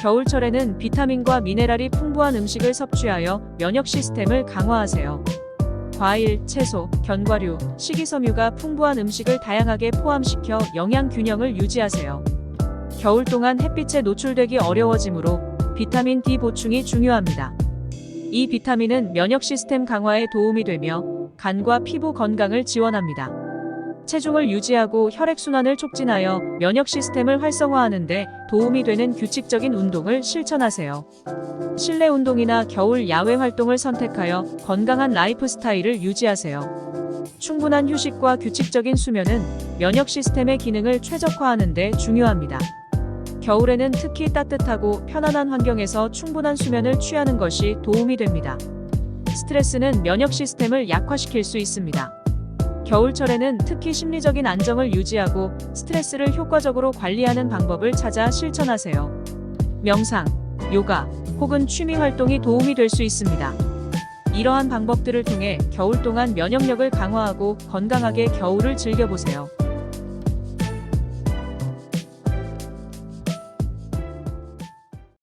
겨울철에는 비타민과 미네랄이 풍부한 음식을 섭취하여 면역 시스템을 강화하세요. 과일, 채소, 견과류, 식이섬유가 풍부한 음식을 다양하게 포함시켜 영양 균형을 유지하세요. 겨울 동안 햇빛에 노출되기 어려워지므로 비타민 D 보충이 중요합니다. 이 비타민은 면역 시스템 강화에 도움이 되며 간과 피부 건강을 지원합니다. 체중을 유지하고 혈액순환을 촉진하여 면역 시스템을 활성화하는 데 도움이 되는 규칙적인 운동을 실천하세요. 실내 운동이나 겨울 야외 활동을 선택하여 건강한 라이프 스타일을 유지하세요. 충분한 휴식과 규칙적인 수면은 면역 시스템의 기능을 최적화하는 데 중요합니다. 겨울에는 특히 따뜻하고 편안한 환경에서 충분한 수면을 취하는 것이 도움이 됩니다. 스트레스는 면역 시스템을 약화시킬 수 있습니다. 겨울철에는 특히 심리적인 안정을 유지하고 스트레스를 효과적으로 관리하는 방법을 찾아 실천하세요. 명상, 요가 혹은 취미 활동이 도움이 될 수 있습니다. 이러한 방법들을 통해 겨울 동안 면역력을 강화하고 건강하게 겨울을 즐겨보세요.